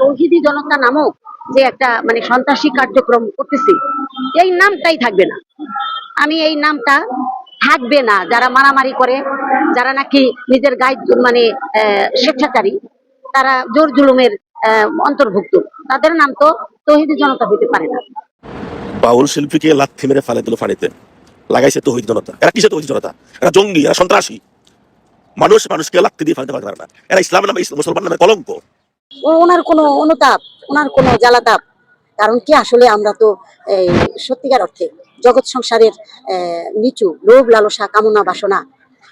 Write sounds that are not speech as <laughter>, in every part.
তৌহিদি জনতা নামক যে একটা মানে সন্ত্রাসী কার্যক্রম করতেছে, এই নামটাই থাকবে না। আমি এই নামটা থাকবে না, যারা মারামারি করে, যারা নাকি নিজের গায়ে মানে স্বেচ্ছাচারী, তারা জোর জুলুমের অন্তর্ভুক্ত। তাদের নাম তো তৌহিদি জনতা হইতে পারে না। বাউল শিল্পীকে লাথি মেরে ফালে দিল ফানিতে লাগাইছে তহিদ জনতা। এরা কিসে তহিদ জনতা? এরা জঙ্গি, এরা সন্ত্রাসী। মানুষ মানুষকে লাথি দিয়ে ফালতে পারে না। এরা ইসলাম নামে মুসলমান নামে কলঙ্ক। ওনার কোনো অনুতাপ ওনার কোনো জ্বালাতাপ। কারণ কি আসলে আমরা তো এই সত্যিকার অর্থে জগৎ সংসারের নিচু লোভ লালসা কামনা বাসনা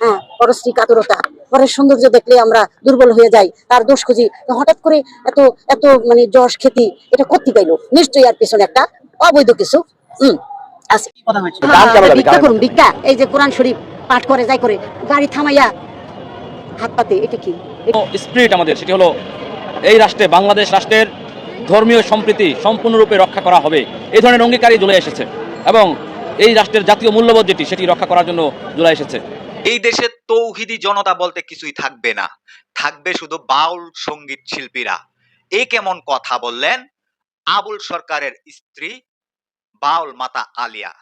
হ্যাঁ পরশ্রী কাতরতা পরের সৌন্দর্য দেখলে আমরা দুর্বল হয়ে যাই তার দোষ খুঁজি। হঠাৎ করে এত এত মানে যশ খ্যাতি এটা করতে পাইলো। নিশ্চয়ই আর পিছনে একটা অবৈধ কিছু হম আছে। কথা হয়েছিল দাম কেমন যাবে? ভিক্ষা করুন ভিক্ষা। এই যে কোরআন শরীফ পাঠ করে যাই করে গাড়ি থামাইয়া হাত পাতে এটা কি? স্পিরিট আমাদের সেটি হলো এই রাষ্ট্রে, বাংলাদেশ রাষ্ট্রের ধর্মীয় সম্প্রীতি সম্পূর্ণরূপে রক্ষা করা হবে। এই ধরনের অঙ্গীকারই চলে এসেছে এবং এই রাষ্ট্রের জাতীয় মূল্যবোধ যেটি, সেটি রক্ষা করার জন্য চলে এসেছে। এই দেশে তৌহিদি জনতা বলতে কিছুই থাকবে না। থাকবে শুধু বাউল সংগীত শিল্পীরা। এ কেমন কথা বললেন? আবুল সরকারের স্ত্রী বাউল মাতা আলিয়া।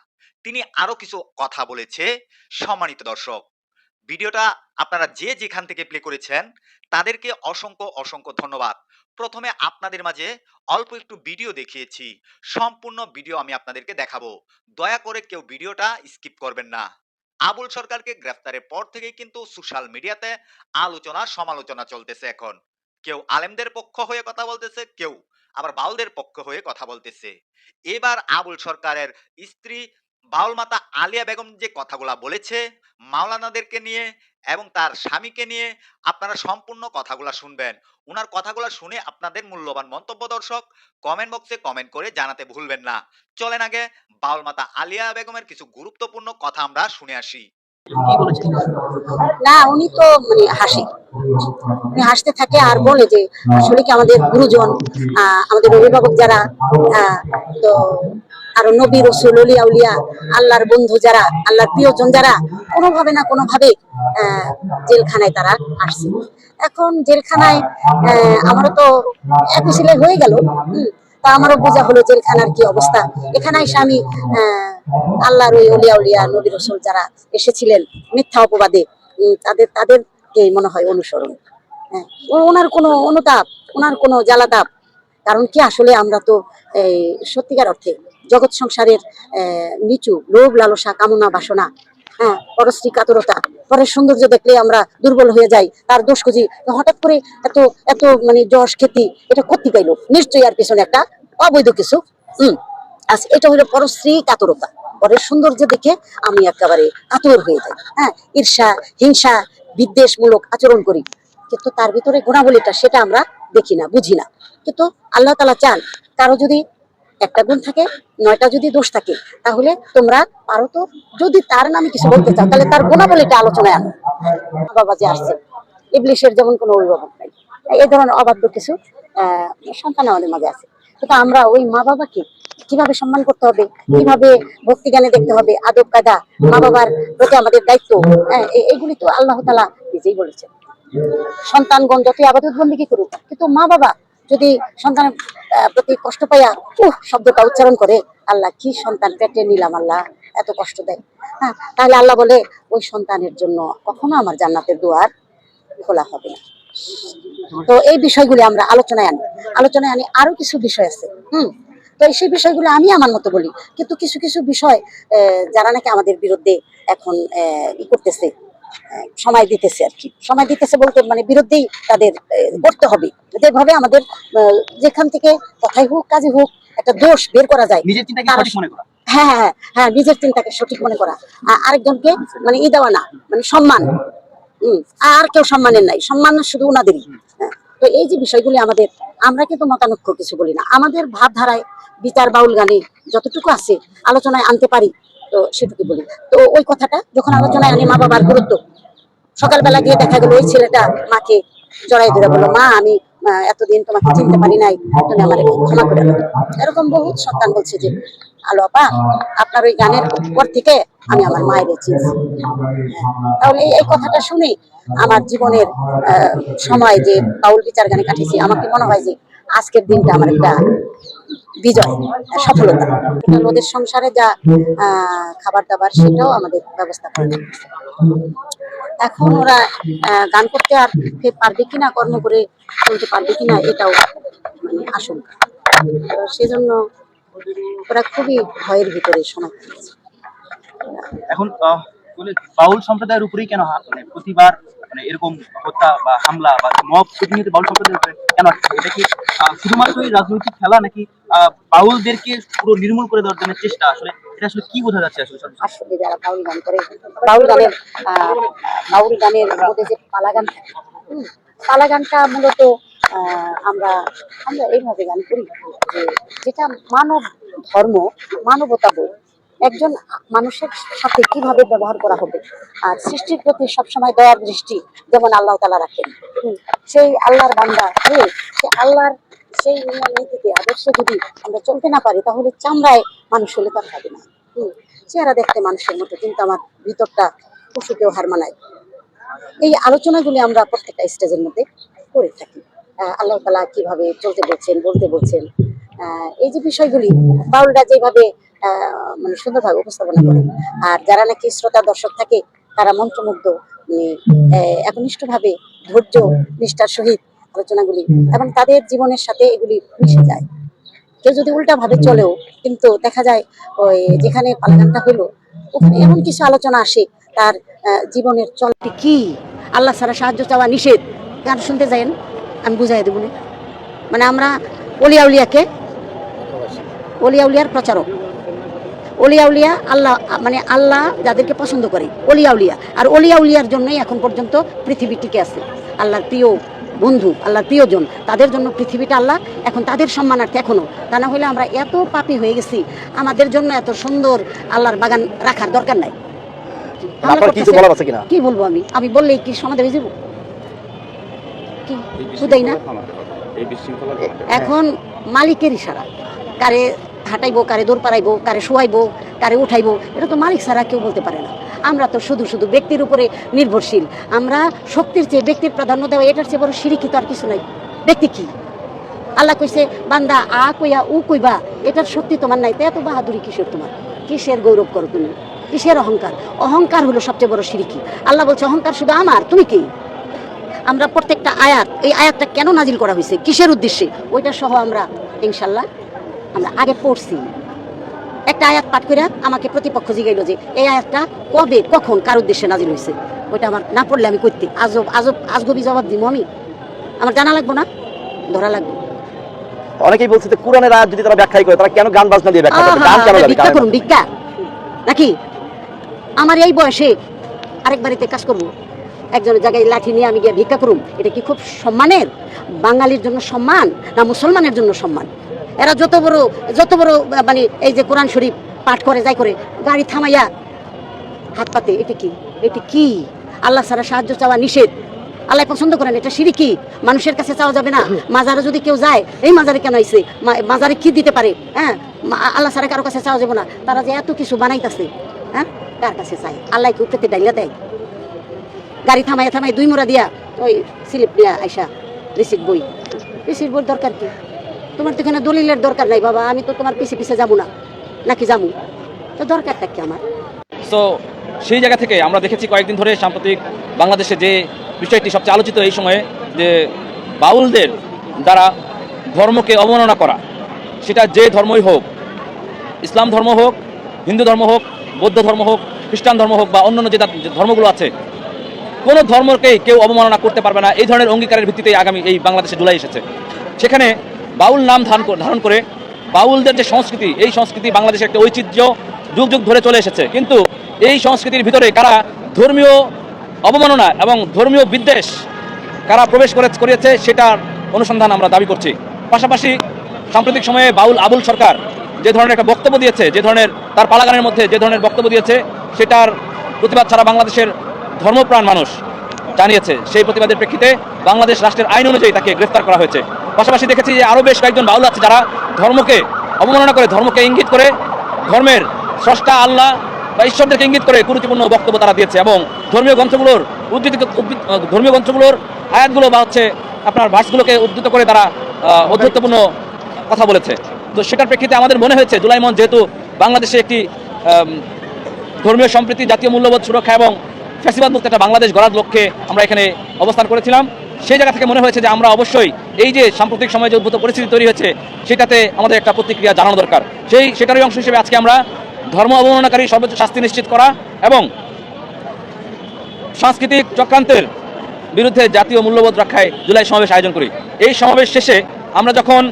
তিনি আরও কিছু কথা বলেছে। সম্মানিত দর্শক ভিডিওটা আপনারা যে যেখান থেকে প্লে করেছেন, তাদেরকে অসংখ্য অসংখ্য ধন্যবাদ। প্রথমে আপনাদের মাঝে অল্প একটু ভিডিও দেখিয়েছি। সম্পূর্ণ ভিডিও আমি আপনাদেরকে দেখাবো। দয়া করে কেউ ভিডিওটা স্কিপ করবেন না। আবুল সরকারকে গ্রেফতারের পর থেকেই কিন্তু সোশ্যাল মিডিয়াতে আলোচনা, সমালোচনা চলতেছে এখন। কেউ আলেমদের পক্ষ হয়ে কথা বলতেছে, কেউ আবার বাউলদের পক্ষ হয়ে কথা বলতেছে। এবার আবুল সরকারের স্ত্রী বাউল মাতা আলিয়া বেগম যে কথাগুলা বলেছে, মাওলানাদেরকে নিয়ে এবং তার স্বামীকে নিয়ে আপনারা সম্পূর্ণ কথাগুলা শুনবেন। ওনার কথাগুলা শুনে আপনাদের মূল্যবান মন্তব্য দর্শক কমেন্ট বক্সে কমেন্ট করে জানাতে ভুলবেন না। চলেন আগে বাউল মাতা আলিয়া বেগমের কিছু গুরুত্বপূর্ণ কথা আমরা শুনে আসি। না, উনি তো মানে হাসি। উনি হাসতে থাকে আর বলে যে আসলে কি আমাদের গুরুজন আমাদের অভিভাবক যারা তো আরও নবী রসুল উলিয়া আল্লাহর বন্ধু যারা, আল্লাহর প্রিয়জন যারা, কোনোভাবে না কোনোভাবে জেলখানায় তারা আসছে। এখন জেলখানায় আমারও তো একই ছেলে হয়ে গেল তা আমারও বোঝা হলো জেলখানার কি অবস্থা। এখানে এসে আমি আল্লাহর ওই উলিয়া উলিয়া নবী রসুল যারা এসেছিলেন মিথ্যা অপবাদে তাদের, তাদেরকে মনে হয় অনুসরণ। হ্যাঁ ওনার কোনো অনুতাপ, ওনার কোনো জ্বালাতাপ, কারণ কি আসলে আমরা তো সত্যিকার অর্থে জগৎ সংসারের নিচু লোভ, লালসা, কামনা, বাসনা হ্যাঁ পরশ্রী, কাতরতা পরের সৌন্দর্য দেখলে আমরা দুর্বল হয়ে যাই, তার দোষ খুঁজি। হঠাৎ করে এত এত মানে যশ, খ্যাতি, এটা করতে পাইলো। নিশ্চয়ই আর পিছনে একটা অবৈধ কিছু। হম আচ্ছা এটা হলো পরশ্রী, কাতরতা। পরের সৌন্দর্য দেখে আমি একেবারে কাতর হয়ে যাই। হ্যাঁ ঈর্ষা, হিংসা, বিদ্বেষমূলক আচরণ করি। কিন্তু তার ভিতরে গুণাবলীটা সেটা আমরা দেখি না, বুঝি না। কিন্তু আল্লাহ তালা চান, কারও যদি একটা গুণ থাকে, নয়টা যদি দোষ থাকে, তাহলে তোমরা পারো তো। যদি তার নামে কিছু বলতে চাও, তাহলে তার গুণাবলীটা আলোচনায় আনো। বাবা যে আসছে, ইবলিশের যেমন কোনো অভিভাবক নাই। এই ধরনের অবাধ্য কিছু সন্তান আমাদের মাঝে আছে। কিন্তু আমরা ওই মা বাবাকে কীভাবে সম্মান করতে হবে, কীভাবে ভক্তি জ্ঞানে দেখতে হবে, আদব কায়দা, মা বাবার প্রতি আমাদের দায়িত্ব হ্যাঁ এ- এগুলি তো আল্লাহ তালা নিজেই বলেছেন। সন্তানগণ যতই আবাদত বন্দিকে করুক, কিন্তু মা বাবা যদি সন্তানের আহ, প্রতি কষ্ট পাইয়া উহ শব্দটা উচ্চারণ করে আল্লাহ কি সন্তান পেটে নিলাম আল্লাহ এত কষ্ট দেয়। হ্যাঁ তাহলে আল্লাহ বলে ওই সন্তানের জন্য কখনো আমার জান্নাতের দুয়ার খোলা হবে না। তো এই বিষয়গুলি আমরা আলোচনায় আনি। আলোচনায় আনি আরও কিছু বিষয় আছে হুম? তো সেই বিষয়গুলো আমি আমার মতো বলি কিন্তু কিছু কিছু বিষয় যারা নাকি আমাদের বিরুদ্ধে এখন ই করতেছে সময় দিতেছে আর কি। সময় দিতেছে বলতে মানে বিরুদ্ধেই তাদের করতে হবে। যেভাবে আমাদের যেখান থেকে কথাই হোক কাজে হোক একটা দোষ বের করা যায়। নিজের চিন্তাকে সঠিক মনে করা। হ্যাঁ হ্যাঁ হ্যাঁ নিজের চিন্তাকে সঠিক মনে করা। আরেকজনকে মানে ই দেওয়া না মানে সম্মান। আর কেউ সম্মানের নাই সম্মান শুধু ওনাদেরই। হ্যাঁ, তো এই যে বিষয়গুলি আমাদের আমরা কিন্তু মতানক্ষ কিছু বলি না। আমাদের ভাবধারায় বিচার বাউল গানে যতটুকু আছে আলোচনায় আনতে পারি। তো সেটুকু বলি। তো ওই কথাটা যখন আলোচনায় আনি মা বাবার গুরুত্ব, সকালবেলা গিয়ে দেখা গেল ওই ছেলেটা মাকে জড়াই ধরে বলল, মা, আমি এতদিন তোমাকে চিনতে পারি নাই, তুমি আমার ক্ষমা করে এরকম বহুত সন্তান বলছে যে, আলো আপা, আপনার ওই গানের পর থেকে আমি আমার মায়ের চিনছি তাহলে এই- কথাটা শুনে আমার জীবনের সময় যে বাউল বিচার গানে কাটিয়েছি, আমাকে মনে হয় যে আজকের দিনটা আমার একটা বিজয়, সফলতা ওদের সংসারে যা খাবার দাবার সেটাও আমাদের ব্যবস্থা করে। এখন ওরা গান করতে আর পারবে কিনা, কর্ম করে চলতে পারবে কিনা, এটাও মানে আশঙ্কা সেজন্য ওরা খুবই ভয়ের ভিতরে কাটাচ্ছে। এখন বাউল সম্প্রদায়ের উপরেই কেন হা- মানে প্রতিবার মানে এরকম হত্যা বা হামলা বা মব প্রতিনিয়ত বাউল সম্প্রদায়ের উপরে কেন? এটা কি শুধুমাত্রই রাজনৈতিক খেলা নাকি বাউলদেরকে পুরো নির্মূল করে দেওয়ার জন্য চেষ্টা আসলে এটা আসলে কি বোঝা যাচ্ছে আসলে আসলে যারা বাউল গান করে, বাউল গানের বাউল গানের মধ্যে যে পালা গান পালা গানটা মূলত আমরা আমরা এইভাবে গান করি যেটা মানব ধর্ম মানবতা বোধ একজন মানুষের সাথে কীভাবে ব্যবহার করা হবে? আর সৃষ্টির প্রতি সবসময় দয়ার দৃষ্টি যেমন আল্লাহ তালা রাখেন। সেই আল্লাহর বান্দা হয়ে, সে আল্লাহর সেই নীতিতে, আদর্শে যদি আমরা চলতে না পারি, তাহলে চামড়ায় মানুষ হলে তার হবে না। চেহারা দেখতে মানুষের মতো, কিন্তু আমার ভিতরটা পশুকেও হার মানায়। এই আলোচনাগুলি আমরা প্রত্যেকটা স্টেজের মধ্যে করে থাকি। আল্লাহ তালা কীভাবে চলতে বলছেন, বলতে বলছেন। এই যে বিষয়গুলি, বাউলরা যেভাবে মানে সুন্দরভাবে উপস্থাপনা করে। আর যারা নাকি শ্রোতা দর্শক থাকে তারা মন্ত্রমুগ্ধ মানে একনিষ্ঠভাবে ধৈর্য নিষ্ঠার সহিত আলোচনাগুলি এবং তাদের জীবনের সাথে এগুলি মিশে যায়। কেউ যদি উল্টা ভাবে চলেও কিন্তু দেখা যায় ওই যেখানে পালাগানটা হলো ওখানে এমন কিছু আলোচনা আসে তার জীবনের চলটি কি? আল্লাহ ছাড়া সাহায্য চাওয়া নিষেধ। গান শুনতে যাইন আমি বুঝাই দেবো মানে আমরা অলিয়া উলিয়াকে অলিয়া উলিয়ার প্রচারক। অলিয়া উলিয়া আল্লাহ মানে আল্লাহ যাদেরকে পছন্দ করে অলিয়া উলিয়া আর অলিয়া উলিয়ার জন্যই এখন পর্যন্ত পৃথিবী টিকে আছে। আল্লাহর প্রিয় বন্ধু আল্লাহর প্রিয়জন তাদের জন্য পৃথিবীটা আল্লাহ এখন তাদের সম্মানার্থে এখনও। তা না হলে আমরা এত পাপী হয়ে গেছি আমাদের জন্য এত সুন্দর আল্লাহর বাগান রাখার দরকার নাই। কি বলব আমি? আমি বললেই কি সমাধি হয়ে যাব? কি? শুধাই না? এখন মালিকের ইশারা। কারে হাঁটাইবো, কারে দৌড় পাড়াইবো, কারে শোয়াইবো, কারে উঠাইবো, এটা তো মালিক ছাড়া কেউ বলতে পারে না। আমরা তো শুধু শুধু ব্যক্তির উপরে নির্ভরশীল। আমরা শক্তির চেয়ে ব্যক্তির প্রাধান্য দেওয়া, এটার চেয়ে বড় তো আর কিছু নাই। ব্যক্তি কি? আল্লাহ কইছে, বান্দা আ কইয়া উ কইবা, এটার শক্তি তোমার নাই। তো এত বাহাদুরি কিসের তোমার? কিসের গৌরব করো তুমি? কিসের অহংকার? অহংকার হলো সবচেয়ে বড় সিরিকি আল্লাহ বলছে, অহংকার শুধু আমার, তুমি কি? আমরা প্রত্যেকটা আয়াত, এই আয়াতটা কেন নাজিল করা হয়েছে কিসের উদ্দেশ্যে? ওইটা সহ আমরা, ইনশাল্লাহ আমরা আগে পড়ছি। একটা আয়াত পাঠ করে আমাকে প্রতিপক্ষ জিগাইল যে এই আয়াতটা কবে কখন কার উদ্দেশ্যে নাজিল হয়েছে ওইটা আমার না পড়লে আমি করতে আজব আজব আজগবি জবাব দিব আমি? আমার জানা লাগবো না? ধরা লাগবে। অনেকেই বলছে যে কোরআনের আয়াত যদি তারা ব্যাখ্যাই করে তারা কেন গান বাজনা দিয়ে ব্যাখ্যা করবে? গান কেন ভিক্ষা করুন ভিক্ষা। নাকি? আমার এই বয়সে আরেক বাড়িতে কাজ করব। একজনের জায়গায় লাঠি নিয়ে আমি গিয়ে ভিক্ষা করুম। এটা কি খুব সম্মানের? বাঙালির জন্য সম্মান না মুসলমানের জন্য সম্মান? এরা যত বড় যত বড় মানে এই যে কোরআন শরীফ পাঠ করে, যাই করে, গাড়ি থামাইয়া হাত পাতে, এটা কি? এটা কি? আল্লাহ ছাড়া সাহায্য চাওয়া নিষেধ। আল্লাহ পছন্দ করেন, এটা সিঁড়ি কি? মানুষের কাছে চাওয়া যাবে না। মাজারে যদি কেউ যায়, এই মাজারে কেন আইছে? মা- মাজারে কি দিতে পারে? হ্যাঁ? আল্লাহ ছাড়া কারও কাছে চাওয়া যাবে না। তারা যে এত কিছু বানাইতেছে হ্যাঁ? কার কাছে চাই আল্লাহ কি ডাইলা দেয়? গাড়ি থামাই থামাই দুই মোড়া দিয়া ওই স্লিপ দিয়া আইসা রিসিট বই। রিসিট বই দরকার কি? তোমার তো এখানে দলিলের দরকার নাই, বাবা। আমি তো তোমার পিছে পিছে যাব না। নাকি যাব? তো দরকারটা কি আমার? সো সেই জায়গা থেকে আমরা দেখেছি কয়েকদিন ধরে সাম্প্রতিক বাংলাদেশে যে বিষয়টি সবচেয়ে আলোচিত এই সময়ে, যে বাউলদের দ্বারা ধর্মকে অবমাননা করা, সেটা যে ধর্মই হোক, ইসলাম ধর্ম হোক, হিন্দু ধর্ম হোক, বৌদ্ধ ধর্ম হোক, খ্রিস্টান ধর্ম হোক বা অন্যান্য যে ধর্মগুলো আছে, কোনো ধর্মকেই কেউ অবমাননা করতে পারবে না। এই ধরনের অঙ্গীকারের ভিত্তিতেই আগামী এই বাংলাদেশে জুলাই এসেছে। সেখানে বাউল নাম ধারণ করে- বাউলদের যে সংস্কৃতি, এই সংস্কৃতি বাংলাদেশের একটা ঐতিহ্য যুগ যুগ ধরে চলে এসেছে। কিন্তু এই সংস্কৃতির ভিতরে কারা ধর্মীয় অবমাননা এবং ধর্মীয় বিদ্বেষ কারা প্রবেশ করে করিয়েছে সেটার অনুসন্ধান আমরা দাবি করছি। পাশাপাশি সাম্প্রতিক সময়ে বাউল আবুল সরকার যে ধরনের একটা বক্তব্য দিয়েছে, যে ধরনের তার পালাগানের মধ্যে যে ধরনের বক্তব্য দিয়েছে, সেটার প্রতিবাদ ছাড়া বাংলাদেশের ধর্মপ্রাণ মানুষ জানিয়েছে। সেই প্রতিবাদের প্রেক্ষিতে বাংলাদেশ রাষ্ট্রের আইন অনুযায়ী তাকে গ্রেফতার করা হয়েছে। পাশাপাশি দেখেছি যে আরও বেশ কয়েকজন বাউল আছে যারা ধর্মকে অবমাননা করে, ধর্মকে ইঙ্গিত করে, ধর্মের স্রষ্টা আল্লাহ বা ঈশ্বরদেরকে ইঙ্গিত করে গুরুত্বপূর্ণ বক্তব্য তারা দিয়েছে এবং ধর্মীয় গ্রন্থগুলোর উদ্ধৃত ধর্মীয় গ্রন্থগুলোর আয়াতগুলো বা হচ্ছে আপনার ভার্সগুলোকে উদ্ধৃত করে তারা অধ্যত্বপূর্ণ কথা বলেছে। তো সেটার প্রেক্ষিতে আমাদের মনে হয়েছে জুলাই মঞ্চ যেহেতু বাংলাদেশে একটি ধর্মীয় সম্প্রীতি, জাতীয় মূল্যবোধ, সুরক্ষা এবং ফ্যাসিবাদ মুক্ত একটা বাংলাদেশ গড়ার লক্ষ্যে আমরা এখানে অবস্থান করেছিলাম। সেই জায়গা থেকে মনে হয়েছে যে আমরা অবশ্যই এই যে সাম্প্রতিক সময়ে যে উদ্ভূত পরিস্থিতি তৈরি হয়েছে, সেটাতে আমাদের একটা প্রতিক্রিয়া জানানো দরকার। সেই, সেটারই অংশ হিসেবে আজকে আমরা ধর্ম অবমাননাকারী সর্বোচ্চ শাস্তি নিশ্চিত করা এবং সাংস্কৃতিক চক্রান্তের বিরুদ্ধে জাতীয় মূল্যবোধ রক্ষায় জুলাই সমাবেশ আয়োজন করি। এই সমাবেশ শেষে আমরা যখন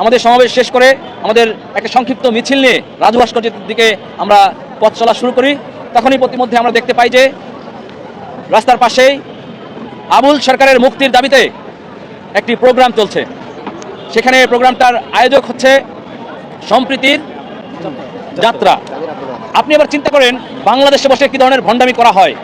আমাদের সমাবেশ শেষ করে আমাদের একটা সংক্ষিপ্ত মিছিল নিয়ে রাজু ভাস্কর্যের দিকে আমরা পথ চলা শুরু করি, তখনই প্রতিমধ্যে আমরা দেখতে পাই যে রাস্তার পাশেই আবুল সরকারের মুক্তির দাবিতে একটি প্রোগ্রাম চলছে। সেখানে প্রোগ্রামটার আয়োজক হচ্ছে সম্প্রীতির যাত্রা। আপনি আবার চিন্তা করেন বাংলাদেশে বসে কি ধরনের ভণ্ডামি করা হয়?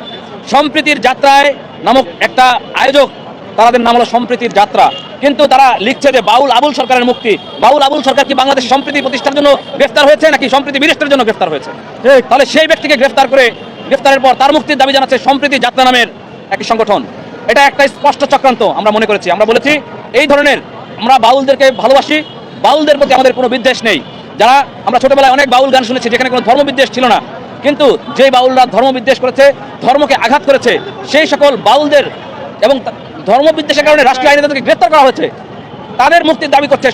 সম্প্রীতির যাত্রায় নামক একটা আয়োজক তাদের নাম হলো সম্প্রীতির যাত্রা। কিন্তু তারা লিখছে যে বাউল আবুল সরকারের মুক্তি। বাউল আবুল সরকার কি বাংলাদেশ সম্প্রীতি প্রতিষ্ঠার জন্য গ্রেফতার হয়েছে নাকি সম্প্রীতি বিনষ্টের জন্য গ্রেফতার হয়েছে? তাহলে সেই ব্যক্তিকে গ্রেফতার করে গ্রেফতারের পর তার মুক্তির দাবি জানাচ্ছে সম্প্রীতি যাত্রা নামের একটি সংগঠন। এটা একটা স্পষ্ট চক্রান্ত আমরা মনে করেছি। আমরা বলেছি, এই ধরনের আমরা বাউলদেরকে ভালোবাসি, বাউলদের প্রতি আমাদের কোনো বিদ্বেষ নেই। যারা আমরা ছোটবেলায় অনেক বাউল গান শুনেছি যেখানে কোনো ধর্মবিদ্বেষ ছিল না। কিন্তু যে বাউলরা ধর্মবিদ্বেষ করেছে, ধর্মকে আঘাত করেছে, সেই সকল বাউলদের এবং ধর্মবিদ্বেষের কারণে রাষ্ট্রীয় আইনে তাদেরকে গ্রেপ্তার করা হয়েছে। তাদের মুক্তির দাবি করছে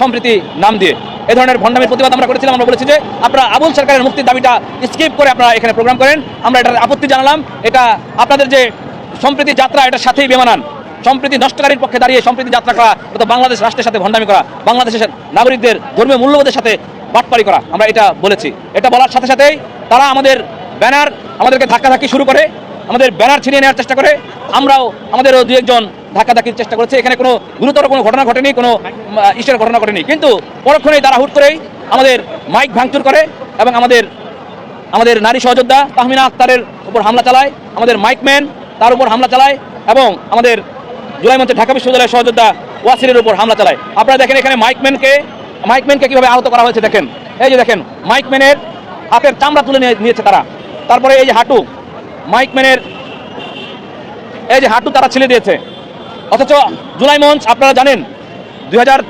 সম্প্রীতি নাম দিয়ে। এ ধরনের ভণ্ডামির প্রতিবাদ আমরা করেছিলাম, আমরা বলেছি যে আপনারা আবুল সরকারের মুক্তির দাবিটা স্কিপ করে আপনারা এখানে প্রোগ্রাম করেন। আমরা এটার আপত্তি জানালাম। এটা আপনাদের যে সম্প্রীতি যাত্রা এটার সাথেই বেমানান। সম্প্রীতি নষ্টকারীর পক্ষে দাঁড়িয়ে সম্প্রীতি যাত্রা করা অর্থাৎ বাংলাদেশ রাষ্ট্রের সাথে ভণ্ডামি করা, বাংলাদেশের নাগরিকদের ধর্মীয় মূল্যবোধের সাথে বাটপারি করা, আমরা এটা বলেছি। এটা বলার সাথে সাথেই তারা আমাদের ব্যানার আমাদেরকে ধাক্কাধাক্কি শুরু করে, আমাদের ব্যানার ছিনিয়ে নেওয়ার চেষ্টা করে। আমরাও আমাদেরও দু একজন ধাক্কাধাক্কির চেষ্টা করেছি। এখানে কোনো গুরুতর কোনো ঘটনা ঘটেনি, কোনো ইস্টের ঘটনা ঘটেনি। কিন্তু পরক্ষণেই তারা হুট করেই আমাদের মাইক ভাঙচুর করে এবং আমাদের আমাদের নারী সহযোদ্ধা তাহমিনা আক্তারের উপর হামলা চালায়, আমাদের মাইকম্যান তার উপর হামলা চালায় এবং আমাদের জুলাই মঞ্চে ঢাকা বিশ্ববিদ্যালয়ের সহযোদ্ধা ওয়াসিরের উপর হামলা চালায়। আপনারা দেখেন এখানে মাইকম্যানকে মাইকম্যানকে কীভাবে আহত করা হয়েছে দেখেন। এই যে দেখেন মাইকম্যানের হাতের চামড়া তুলে নিয়েছে তারা। তারপরে এই যে হাঁটু মাইকম্যানের এই যে হাঁটু তারা ছিলে দিয়েছে। অথচ জুলাই মঞ্চ, আপনারা জানেন দুই হাজার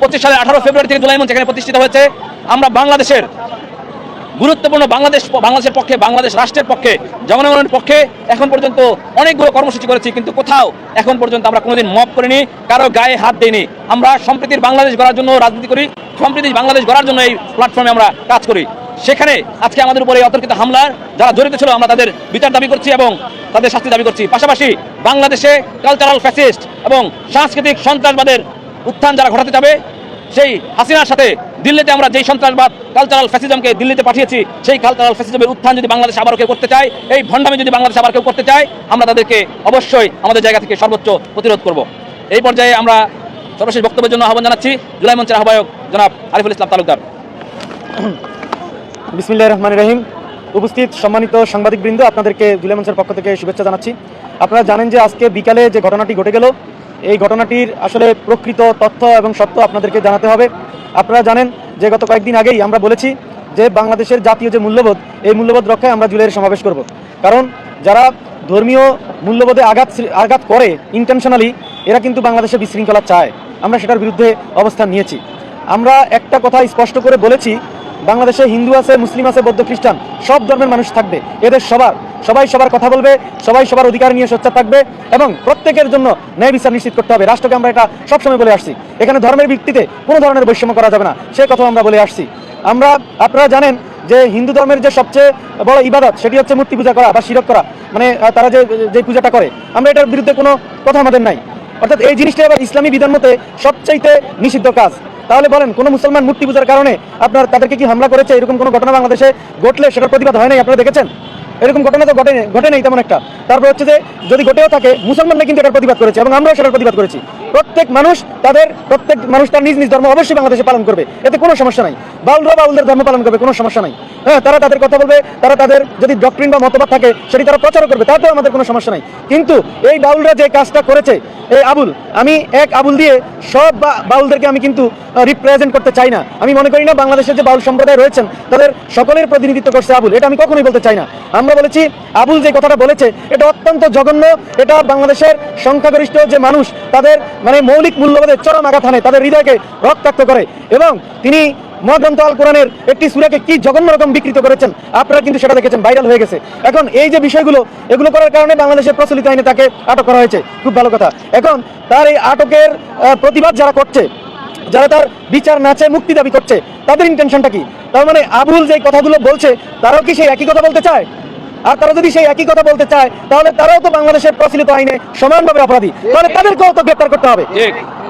পঁচিশ সালের আঠারো ফেব্রুয়ারি থেকে জুলাই মঞ্চ এখানে প্রতিষ্ঠিত হয়েছে। আমরা বাংলাদেশের গুরুত্বপূর্ণ বাংলাদেশ বাংলাদেশের পক্ষে, বাংলাদেশ রাষ্ট্রের পক্ষে, জনগণের পক্ষে এখন পর্যন্ত অনেকগুলো কর্মসূচি করেছি, কিন্তু কোথাও এখন পর্যন্ত আমরা কোনোদিন মপ করিনি, কারও গায়ে হাত দিইনি। আমরা সম্প্রীতির বাংলাদেশ গড়ার জন্য রাজনীতি করি, সম্প্রীতির বাংলাদেশ গড়ার জন্য এই প্ল্যাটফর্মে আমরা কাজ করি। সেখানে আজকে আমাদের উপরে অতর্কিত হামলার যারা জড়িত ছিল, আমরা তাদের বিচার দাবি করছি এবং তাদের শাস্তি দাবি করছি। পাশাপাশি বাংলাদেশে কালচারাল ফ্যাসিস্ট এবং সাংস্কৃতিক সন্ত্রাসবাদের উত্থান যারা ঘটাতে যাবে, সেই হাসিনার সাথে দিল্লিতে আমরা যেই সন্ত্রাসবাদ কালচারাল ফ্যাসিজমকে দিল্লিতে পাঠিয়েছি, সেই কালচারাল ফ্যাসিজমের উত্থান যদি বাংলাদেশ আবার কেউ করতে চায়, এই ভণ্ডামি যদি বাংলাদেশ আবার কেউ করতে চায়, আমরা তাদেরকে অবশ্যই আমাদের জায়গা থেকে সর্বোচ্চ প্রতিরোধ করব। এই পর্যায়ে আমরা সর্বশেষ বক্তব্যের জন্য আহ্বান জানাচ্ছি, জুলাই মঞ্চের আহ্বায়ক জনাব আরিফুল ইসলাম তালুকদার। বিসমিল্লাহ রহমান রহিম। উপস্থিত সম্মানিত সাংবাদিকবৃন্দ, আপনাদেরকে জুলাই মঞ্চের পক্ষ থেকে শুভেচ্ছা জানাচ্ছি। আপনারা জানেন যে আজকে বিকালে যে ঘটনাটি ঘটে গেল, এই ঘটনাটির আসলে প্রকৃত তথ্য এবং সত্য আপনাদেরকে জানাতে হবে। আপনারা জানেন যে গত কয়েকদিন আগেই আমরা বলেছি যে বাংলাদেশের জাতীয় যে মূল্যবোধ, এই মূল্যবোধ রক্ষায় আমরা জুলাইয়ের সমাবেশ করব। কারণ যারা ধর্মীয় মূল্যবোধে আঘাত আঘাত করে ইন্টেনশনালি এরা কিন্তু বাংলাদেশে বিশৃঙ্খলা চায়। আমরা সেটার বিরুদ্ধে অবস্থান নিয়েছি। আমরা একটা কথা স্পষ্ট করে বলেছি, বাংলাদেশে হিন্দু আছে, মুসলিম আছে, বৌদ্ধ, খ্রিস্টান, সব ধর্মের মানুষ থাকবে, এদের সবার, সবাই সবার কথা বলবে, সবাই সবার অধিকার নিয়ে সোচ্চার থাকবে এবং প্রত্যেকের জন্য ন্যায় বিচার নিশ্চিত করতে হবে। রাষ্ট্রকে আমরা এটা সবসময় বলে আসছি। এখানে ধর্মের ভিত্তিতে কোনো ধরনের বৈষম্য করা যাবে না, সে কথা আমরা বলে আসছি। আমরা, আপনারা জানেন যে হিন্দু ধর্মের যে সবচেয়ে বড় ইবাদত, সেটি হচ্ছে মূর্তি পূজা করা বা শিরক করা। মানে তারা যে যে পূজাটা করে, আমরা এটার বিরুদ্ধে কোনো কথা আমাদের নাই। অর্থাৎ এই জিনিসটা আবার ইসলামী বিধান মতে সবচাইতে নিষিদ্ধ কাজ। তাহলে বলেন, কোনো মুসলমান মূর্তি পূজার কারণে আপনার তাদেরকে কি হামলা করেছে? এরকম কোনো ঘটনা বাংলাদেশে ঘটলে সেটার প্রতিবাদ হয় নাই, আপনারা দেখেছেন? এরকম ঘটনা তো ঘটে ঘটে নেই তেমন একটা। তারপর হচ্ছে যে, যদি ঘটেও থাকে, মুসলমানরা কিন্তু এটার প্রতিবাদ করেছে এবং আমরাও সেটার প্রতিবাদ করেছি। প্রত্যেক মানুষ তাদের প্রত্যেক মানুষ তার নিজ নিজ ধর্ম অবশ্যই বাংলাদেশে পালন করবে। এতে কোনো সমস্যা নাই। বাউলরা বাউলদের ধর্ম পালন করবে, কোনো সমস্যা নাই। হ্যাঁ তারা তাদের কথা বলবে, তারা তাদের যদি ডক্টরিন বা মতবাদ থাকে, সেটি তারা প্রচার করবে, তাতেও আমাদের কোনো সমস্যা নাই। কিন্তু এই বাউলরা যে কাজটা করেছে, এই আবুল, আমি এক আবুল দিয়ে সব বাউলদেরকে আমি কিন্তু রিপ্রেজেন্ট করতে চাই না। আমি মনে করি না বাংলাদেশের যে বাউল সম্প্রদায় রয়েছেন, তাদের সকলের প্রতিনিধিত্ব করছে আবুল। এটা আমি কখনোই বলতে চাই না। আমরা বলেছি, আবুল যে কথাটা বলেছে, এটা অত্যন্ত জঘন্য, এটা বাংলাদেশের সংখ্যাগরিষ্ঠ যে মানুষ, তাদের মানে মৌলিক মূল্যবোধের চরম আঘাত হানে, তাদের হৃদয়কে রক্তাক্ত করে। এবং তিনি মহাগ্রন্থ আল কোরআনের একটি সুরাকে কি জঘন্য রকম বিকৃত করেছেন, আপনারা কিন্তু সেটা দেখেছেন, ভাইরাল হয়ে গেছে। এখন এই যে বিষয়গুলো, এগুলো করার কারণে বাংলাদেশের প্রচলিত আইনে তাকে আটক করা হয়েছে, খুব ভালো কথা। এখন তার এই আটকের প্রতিবাদ যারা করছে, যারা তার বিচার না চেয়ে মুক্তি দাবি করছে, তাদের ইন্টেনশনটা কি? তার মানে আবুল যে কথাগুলো বলছে, তারাও কি সেই একই কথা বলতে চায়? আর তারা যদি সেই একই কথা বলতে চায় তাহলে তারাও তো বাংলাদেশের প্রচলিত আইনে সমানভাবে অপরাধী। তাহলে তাদেরকেও তো গ্রেপ্তার করতে হবে।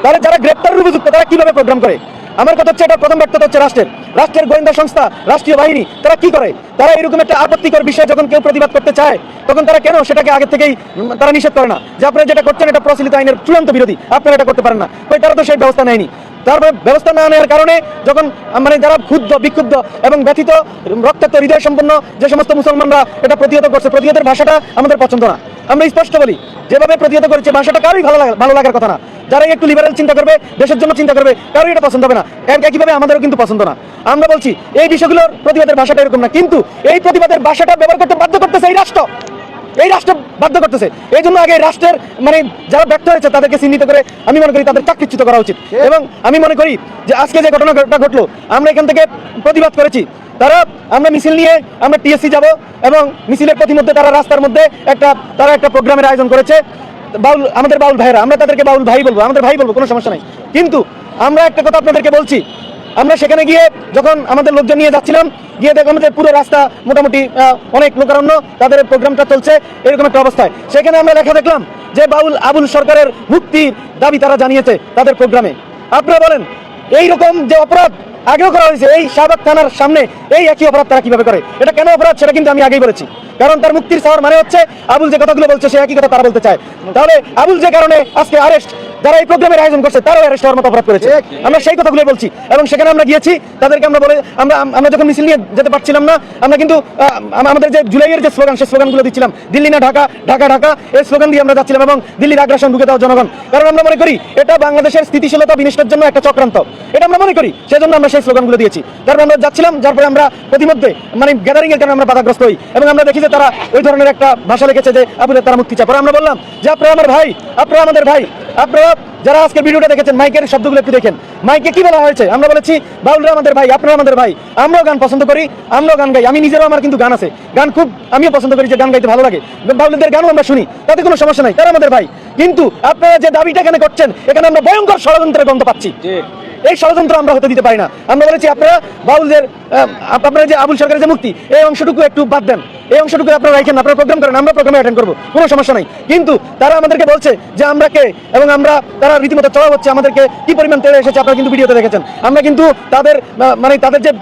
তাহলে যারা গ্রেপ্তারের অভিযুক্ত তারা কীভাবে প্রোগ্রাম করে? আমার কথা হচ্ছে এটা প্রথম ব্যর্থতা হচ্ছে রাষ্ট্রের। রাষ্ট্রের গোয়েন্দা সংস্থা, রাষ্ট্রীয় বাহিনী, তারা কি করে? তারা এরকম একটা আপত্তিকর বিষয় যখন কেউ প্রতিবাদ করতে চায়, তখন তারা কেন সেটাকে আগে থেকেই তারা নিষেধ করে না? যে আপনারা যেটা করছেন এটা প্রচলিত আইনের চূড়ান্ত বিরোধী, আপনারা এটা করতে পারেন না। কই তারা তো সেই ব্যবস্থা নেয়নি। তারপরে ব্যবস্থা না নেওয়ার কারণে যখন মানে যারা ক্ষুব্ধ, বিক্ষুব্ধ এবং ব্যথিত, রক্তাক্ত হৃদয় সম্পন্ন যে সমস্ত মুসলমানরা এটা প্রতিহত করছে, প্রতিহতের ভাষাটা আমাদের পছন্দ না। আমরা স্পষ্ট বলি, যেভাবে প্রতিহত করেছে ভাষাটা কারোই ভালো লাগা ভালো লাগার কথা না। যারা একটু লিবারেল চিন্তা করবে, দেশের জন্য চিন্তা করবে কারোই এটা পছন্দ হবে না। এক- একইভাবে আমাদেরও কিন্তু পছন্দ না। আমরা বলছি, এই বিষয়গুলোর প্রতিবাদের ভাষাটা এরকম না। কিন্তু এই প্রতিবাদের ভাষাটা ব্যবহার করতে বাধ্য করতেছে এই রাষ্ট্র। এই রাষ্ট্র বাধ্য করতেছে। এই জন্য আগে রাষ্ট্রের মানে যারা ব্যর্থ হয়েছে তাদেরকে চিহ্নিত করে আমি মনে করি তাদের চাকরিচ্যুত করা উচিত। এবং আমি মনে করি যে আজকে যে ঘটনাটা ঘটলো আমরা এখান থেকে প্রতিবাদ করেছি। তারা আমরা মিছিল নিয়ে আমরা টিএসসি যাব এবং মিছিলের প্রতিমধ্যে তারা রাস্তার মধ্যে একটা তারা একটা প্রোগ্রামের আয়োজন করেছে। বাউল আমাদের বাউল ভাইরা আমরা তাদেরকে বাউল ভাই বলব আমাদের ভাই বলব কোনো সমস্যা নাই। কিন্তু আমরা একটা কথা আপনাদেরকে বলছি আমরা সেখানে গিয়ে যখন আমাদের লোকজন নিয়ে যাচ্ছিলাম, গিয়ে দেখলাম যে পুরো রাস্তা মোটামুটি অনেক লোকারণ্য, তাদের প্রোগ্রামটা চলছে এরকম একটা অবস্থায়। সেখানে আমরা লেখা দেখলাম যে বাউল, আবুল সরকারের মুক্তির দাবি তারা জানিয়েছে তাদের প্রোগ্রামে। আপনারা বলেন এই রকম যে অপরাধ আগেও করা হয়েছে, এই শাহবাগ থানার সামনে এই একই অপরাধ তারা কীভাবে করে? এটা কেন অপরাধ, সেটা কিন্তু আমি আগেই বলেছি। কারণ তার মুক্তির চাওয়ার মানে হচ্ছে, আবুল যে কথাগুলো বলছে, সে একই কথা তারা বলতে চায়। তাহলে আবুল যে কারণে আজকে আরেস্ট যারা এই প্রোগ্রামের আয়োজন করছে তারাও অ্যারেস্ট হওয়ার মতো অপরাধ করেছে। আমরা সেই কথাগুলো বলছি। এবং সেখানে আমরা গিয়েছি তাদেরকে আমরা বলে আমরা আমরা যখন মিছিল নিয়ে যেতে পারছিলাম না আমরা কিন্তু আমাদের যে জুলাইয়ের যে স্লোগান সেই স্লোগানগুলো দিচ্ছিলাম। দিল্লি না ঢাকা ঢাকা ঢাকা এই স্লোগান দিয়ে আমরা যাচ্ছিলাম এবং দিল্লির আগ্রাসন ঢুকে দেওয়া জনগণ। কারণ আমরা মনে করি এটা বাংলাদেশের স্থিতিশীলতা বিনষ্টের জন্য একটা চক্রান্ত। এটা আমরা মনে করি সেজন্য আমরা সেই স্লোগানগুলো দিয়েছি। তারপর আমরা যাচ্ছিলাম যারপরে আমরা প্রতিমধ্যে মানে গ্যাদারিং এর কারণে আমরা বাধাগ্রস্ত হই। এবং আমরা দেখি যে তারা ওই ধরনের একটা ভাষা লিখেছে যে আবুলের তারা মুক্তি চায়। পরে আমরা বললাম যে আপনারা আমার ভাই আপনারা আমাদের ভাই। আপনারা যারা আজকে ভিডিওটা দেখেছেন, মাইকের শব্দগুলো একটু দেখেন। মাইকে কি বলা হয়েছে? আমরা বলেছি, বাউলরা আমাদের ভাই, আপনারা আমাদের ভাই। আমরাও গান পছন্দ করি, আমরাও গান গাই। আমি নিজেরও আমার কিন্তু গান আছে। গান খুব আমিও পছন্দ করি যে গান গাইতে ভালো লাগে। বাউলদের গানও আমরা শুনি, তাতে কোনো সমস্যা নাই, তারা আমাদের ভাই। কিন্তু আপনারা যে দাবিটা এখানে করছেন, এখানে আমরা ভয়ঙ্কর ষড়যন্ত্রের গন্ধ পাচ্ছি। এই ষড়যন্ত্র আমরা হতে দিতে পারি না। আমরা বলেছি, আপনারা বাউলদের আপনারা যে আবুল সরকারের যে মুক্তি, এই অংশটুকু একটু বাদ দেন। এই অংশটুকু আপনারা রাখেন আপনারা প্রোগ্রাম করেন, আমরা প্রোগ্রামে অ্যাটেন্ড করব, কোনো সমস্যা নাই। কিন্তু তারা আমাদেরকে বলছে যে আমরা কে, এবং আমরা, তারা রীতিমতো চড়া হচ্ছে, আমাদেরকে কি পরিমাণ তেড়ে এসেছে আপনারা কিন্তু ভিডিওতে দেখেছেন। আমরা কিন্তু তাদের মানে তাদের যে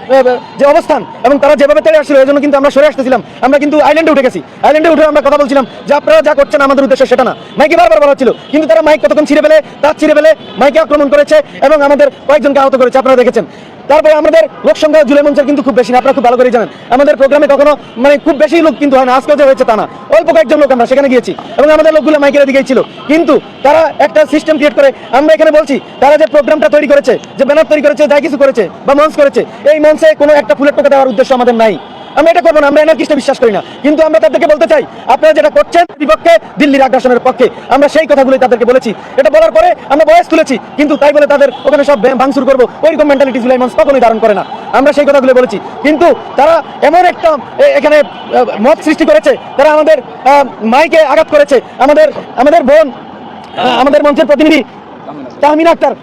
যে অবস্থান, এবং তারা যেভাবে তেড়ে আসছিল এই জন্য কিন্তু আমরা সরে আসতেছিলাম। আমরা কিন্তু আইল্যান্ডে উঠে গেছি। আইল্যান্ডে উঠে আমরা কথা বলছিলাম যে আপনারা যা করছেন, আমাদের উদ্দেশ্য সেটা না। মাইকে বারবার বলা হচ্ছিল, কিন্তু তারা মাইক কতক্ষণ ছিঁড়ে ফেলে, তার ছিঁড়ে ফেলে মাইকে আক্রমণ করেছে, এবং আমাদের কয়েকজনকে আহত করেছে, আপনারা দেখেছেন। তারপরে আমাদের লোক সংখ্যা জুলাই মঞ্চের কিন্তু খুব বেশি আপনারা খুব ভালো করে জানেন। আমাদের প্রোগ্রামে কখনো মানে খুব বেশি লোক কিন্তু হয় না আজকে যে হয়েছে তা না। অল্প কয়েকজন লোক আমরা সেখানে গিয়েছি এবং আমাদের লোকগুলো মাইকের দিকেই ছিল। কিন্তু তারা একটা সিস্টেম ক্রিয়েট করে, আমরা এখানে বলছি, তারা যে প্রোগ্রামটা তৈরি করেছে, যে ব্যানার তৈরি করেছে, যা কিছু করেছে বা মঞ্চ করেছে, এই মঞ্চে কোনো একটা ফুলের টোকা দেওয়ার উদ্দেশ্য আমাদের নাই। আমরা এটা করব না, আমরা এনার্কিস্টে বিশ্বাস করি না। কিন্তু আমরা তাদেরকে বলতে চাই, আপনারা যেটা করছেন বিপক্ষে, দিল্লির আগ্রাসনের পক্ষে, আমরা সেই কথাগুলোই তাদেরকে বলেছি। এটা বলার পরে আমরা বয়স তুলেছি, কিন্তু তাই বলে তাদের ওখানে সব ভাঙচুর করব ওইরকম মেন্টালিটি জুলাই মানুষ কখনোই ধারণ করে না। আমরা সেই কথাগুলো বলেছি। কিন্তু তারা এমন একটা এখানে মত সৃষ্টি করেছে, তারা আমাদের মাইকে আঘাত করেছে। আমাদের আমাদের বোন আমাদের মঞ্চের প্রতিনিধি, তাহমিনা আক্তার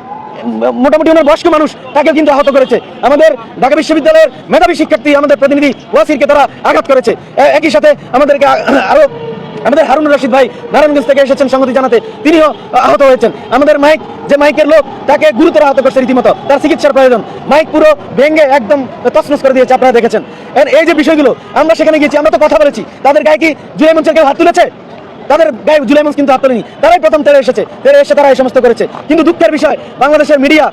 মোটামুটি ওনার বয়স্ক মানুষ তাকে কিন্তু আহত করেছে। আমাদের ঢাকা বিশ্ববিদ্যালয়ের মেধাবী শিক্ষার্থী আমাদের প্রতিনিধি ওয়াসিরকে তারা আঘাত করেছে। একই সাথে আমাদেরকে <clears throat> আরও আমাদের হারুন রশিদ ভাই নারায়ণগঞ্জ থেকে এসেছেন সংগতি জানাতে। তিনিও আহত হয়েছেন। আমাদের মাইক, যে মাইকের লোক তাকে গুরুতর আহত করছে রীতিমতো। তার চিকিৎসার প্রয়োজন। মাইক পুরো ভেঙে একদম তছনছ করে দিয়েছে, আপনারা দেখেছেন। এই যে বিষয়গুলো, আমরা সেখানে গিয়েছি, আমরা তো কথা বলেছি। তাদের গায়ে কি জুলাই মঞ্চের কেউ হাত তুলেছে? তাদের গায়ে জুলাই মঞ্চ কিন্তু হাত তোলেনি। তারাই প্রথম তেরে এসেছে। তেরে এসে তারা এই সমস্ত করেছে। কিন্তু দুঃখের বিষয়, বাংলাদেশের মিডিয়া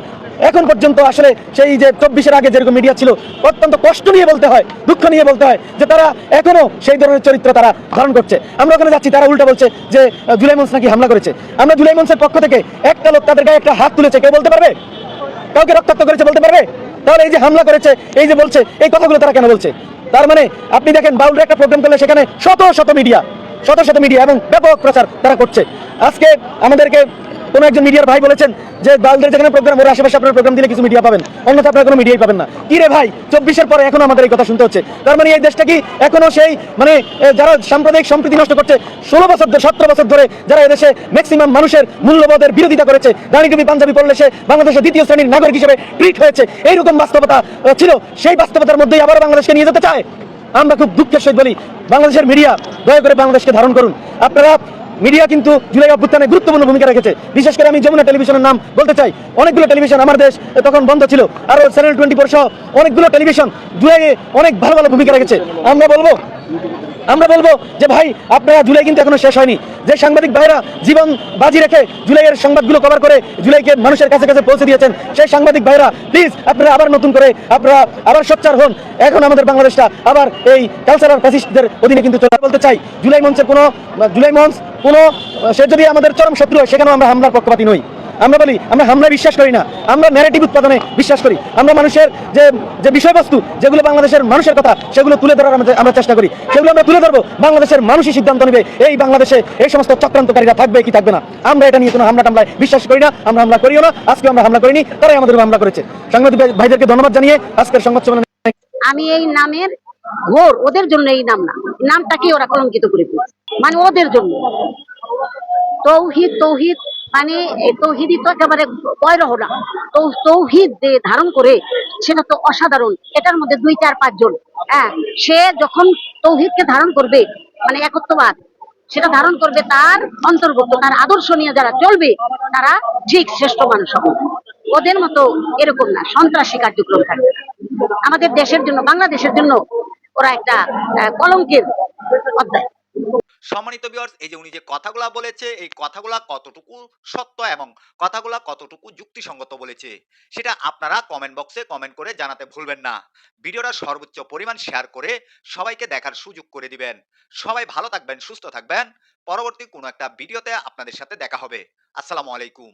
এখন পর্যন্ত আসলে সেই যে চব্বিশের আগে যেরকম মিডিয়া ছিল, অত্যন্ত কষ্ট নিয়ে বলতে হয়, দুঃখ নিয়ে বলতে হয় যে তারা এখনও সেই ধরনের চরিত্র তারা ধারণ করছে। আমরা ওখানে যাচ্ছি, তারা উল্টা বলছে যে জুলাই মঞ্চ নাকি হামলা করেছে। আমরা জুলাই মঞ্চের পক্ষ থেকে একটা লোক তাদের গায়ে একটা হাত তুলেছে কেউ বলতে পারবে? কাউকে রক্তাক্ত করেছে বলতে পারবে? তাহলে এই যে হামলা করেছে, এই যে বলছে, এই কথাগুলো তারা কেন বলছে? তার মানে আপনি দেখেন, বাউলরা একটা প্রোগ্রাম করলে সেখানে শত শত মিডিয়া শত শত মিডিয়া এবং ব্যাপক প্রচার তারা করছে। আজকে আমাদেরকে কোনো একজন মিডিয়ার ভাই বলেছেন যে বাউলদের যেখানে প্রোগ্রাম ওর আশেপাশে আপনার প্রোগ্রাম দিলে কিছু মিডিয়া পাবেন। অন্যথা আপনারা কোনো মিডিয়াই পাবেন না। কি রে ভাই? চব্বিশের পরে এখনও আমাদের এই কথা শুনতে হচ্ছে। তার মানে এই দেশটা কি এখনও সেই মানে যারা সাম্প্রদায়িক সম্প্রীতি নষ্ট করছে, ষোলো বছর ধরে, সতেরো বছর ধরে যারা এদেশে ম্যাক্সিমাম মানুষের মূল্যবোধের বিরোধিতা করেছে দাঁড়ি টুপি পাঞ্জাবি পড়লে সে বাংলাদেশের দ্বিতীয় শ্রেণির নাগরিক হিসেবে ট্রিট হয়েছে। এইরকম বাস্তবতা ছিল। সেই বাস্তবতার মধ্যেই আবার বাংলাদেশকে নিয়ে যেতে চায়। আমরা খুব দুঃখের সহিত বলি বাংলাদেশের মিডিয়া দয়া করে বাংলাদেশকে ধারণ করুন। আপনারা মিডিয়া কিন্তু জুলাই অভ্যুত্থানে গুরুত্বপূর্ণ ভূমিকা রেখেছে। বিশেষ করে আমি যমুনা টেলিভিশনের নাম বলতে চাই। অনেকগুলো টেলিভিশন আমার দেশ তখন বন্ধ ছিল। আরও চ্যানেল টোয়েন্টি ফোর সহ অনেকগুলো টেলিভিশন জুলাইয়ে অনেক ভালো ভালো ভূমিকা রেখেছে। আমরা বলব আমরা বলব যে ভাই, আপনারা জুলাই কিন্তু এখনও শেষ হয়নি। যে সাংবাদিক ভাইরা জীবন বাজি রেখে জুলাইয়ের সংবাদগুলো কভার করে জুলাইকে মানুষের কাছে কাছে পৌঁছে দিয়েছেন, সেই সাংবাদিক ভাইরা প্লিজ আপনারা আবার নতুন করে, আপনারা আবার সোচ্চার হন। এখন আমাদের বাংলাদেশটা আবার এই কালচারাল ফ্যাসিস্টদের অধীনে কিন্তু চলে। বলতে চাই, জুলাই মঞ্চের কোনো, জুলাই মঞ্চ কোনো, সে যদি আমাদের চরম শত্রু হয়, সেখানেও আমরা হামলার পক্ষপাতী নই। আমরা বলি, আমরা হামলায় বিশ্বাস করি না। আমরা ন্যারেটিভ উৎপাদনে বিশ্বাস করি। আমরা মানুষের যে যে বিষয়বস্তু, যেগুলো বাংলাদেশের মানুষের কথা, সেগুলো তুলে ধরার আমরা- আমরা চেষ্টা করি। সেগুলো আমরা তুলে ধরবো। বাংলাদেশের মানুষই সিদ্ধান্ত নেবে, এই বাংলাদেশে এই সমস্ত চক্রান্তকারীরা থাকবে কি থাকবে না। আমরা এটা নিয়ে কোনো হামলা টামলায় বিশ্বাস করি না, আমরা হামলা করিও না। আজকে আমরা হামলা করিনি, তারাই আমাদের হামলা করেছে। সাংবাদিক ভাই- ভাইদেরকে ধন্যবাদ জানিয়ে আজকের সংবাদ আমি এই নামের ঘোর ওদের জন্য এই নাম না। নামটাকে ওরা কলঙ্কিত করে মানে ওদের জন্য। তৌহিদ তৌহিদ মানে তৌহিদই তো একেবারে বয়রহ না তৌহিদ যে ধারণ করে, সেটা তো অসাধারণ। এটার মধ্যে দুই, চার পাঁচজন হ্যাঁ সে যখন তৌহিদকে ধারণ করবে মানে একত্ববাদ, সেটা ধারণ করবে তার অন্তর্ভুক্ত তার আদর্শ নিয়ে যারা চলবে, তারা ঠিক শ্রেষ্ঠ মানুষ হবে। ওদের মতো এরকম না, সন্ত্রাসী কার্যক্রম থাকবে আমাদের দেশের জন্য, বাংলাদেশের জন্য ওরা একটা কলঙ্কের অধ্যায়। সম্মানিত ভিউয়ার্স এই যে উনি যে কথাগুলা বলেছে, এই কথাগুলা কতটুকু সত্য এবং কথাগুলা কতটুকু যুক্তিসঙ্গত বলেছে, সেটা আপনারা কমেন্ট বক্সে কমেন্ট করে জানাতে ভুলবেন না। ভিডিওটা সর্বোচ্চ পরিমাণ শেয়ার করে সবাইকে দেখার সুযোগ করে দিবেন। সবাই ভালো থাকবেন, সুস্থ থাকবেন। পরবর্তী কোনো একটা ভিডিওতে আপনাদের সাথে দেখা হবে। আসসালামু আলাইকুম।